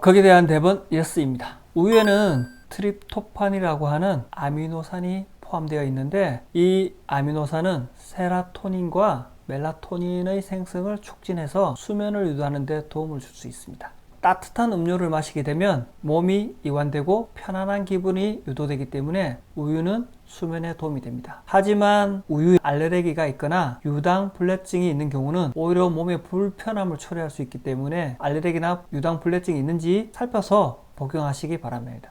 거기에 대한 답은 예스입니다. 우유에는 트립토판이라고 하는 아미노산이 포함되어 있는데 이 아미노산은 세라토닌과 멜라토닌의 생성을 촉진해서 수면을 유도하는 데 도움을 줄 수 있습니다. 따뜻한 음료를 마시게 되면 몸이 이완되고 편안한 기분이 유도되기 때문에 우유는 수면에 도움이 됩니다. 하지만 우유 알레르기가 있거나 유당 불내증이 있는 경우는 오히려 몸의 불편함을 초래할 수 있기 때문에 알레르기나 유당 불내증이 있는지 살펴서 복용하시기 바랍니다.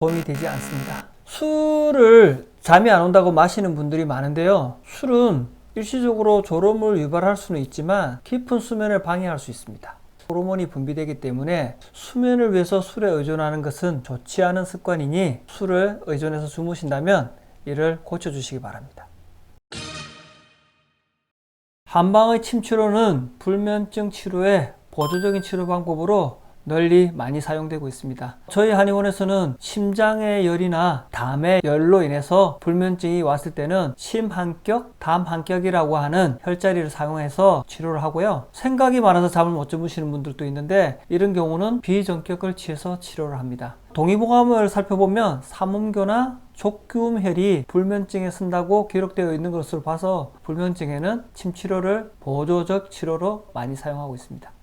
도움이 되지 않습니다. 술을 잠이 안 온다고 마시는 분들이 많은데요. 술은 일시적으로 졸음을 유발할 수는 있지만 깊은 수면을 방해할 수 있습니다. 호르몬이 분비되기 때문에 수면을 위해서 술에 의존하는 것은 좋지 않은 습관이니 술을 의존해서 주무신다면 이를 고쳐주시기 바랍니다. 한방의 침치료는 불면증 치료의 보조적인 치료 방법으로 널리 많이 사용되고 있습니다. 저희 한의원에서는 심장의 열이나 담의 열로 인해서 불면증이 왔을 때는 심한격, 담한격이라고 하는 혈자리를 사용해서 치료를 하고요. 생각이 많아서 잠을 못 주무시는 분들도 있는데 이런 경우는 비전격을 취해서 치료를 합니다. 동의보감을 살펴보면 삼음교나 족균혈이 불면증에 쓴다고 기록되어 있는 것으로 봐서 불면증에는 침치료를 보조적 치료로 많이 사용하고 있습니다.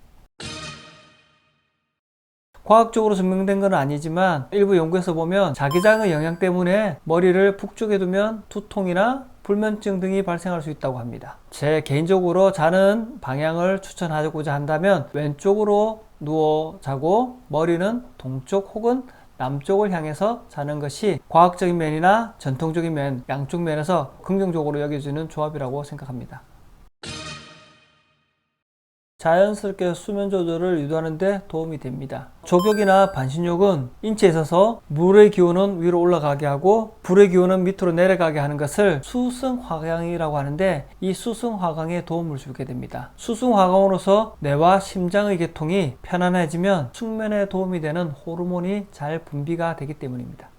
과학적으로 증명된 건 아니지만 일부 연구에서 보면 자기장의 영향 때문에 머리를 북쪽에 두면 두통이나 불면증 등이 발생할 수 있다고 합니다. 제 개인적으로 자는 방향을 추천하고자 한다면 왼쪽으로 누워 자고 머리는 동쪽 혹은 남쪽을 향해서 자는 것이 과학적인 면이나 전통적인 면, 양쪽 면에서 긍정적으로 여겨지는 조합이라고 생각합니다. 자연스럽게 수면 조절을 유도하는 데 도움이 됩니다. 조격이나 반신욕은 인체에 있어서 물의 기온은 위로 올라가게 하고 불의 기온은 밑으로 내려가게 하는 것을 수승화강이라고 하는데 이 수승화강에 도움을 주게 됩니다. 수승화강으로서 뇌와 심장의 계통이 편안해지면 숙면에 도움이 되는 호르몬이 잘 분비가 되기 때문입니다.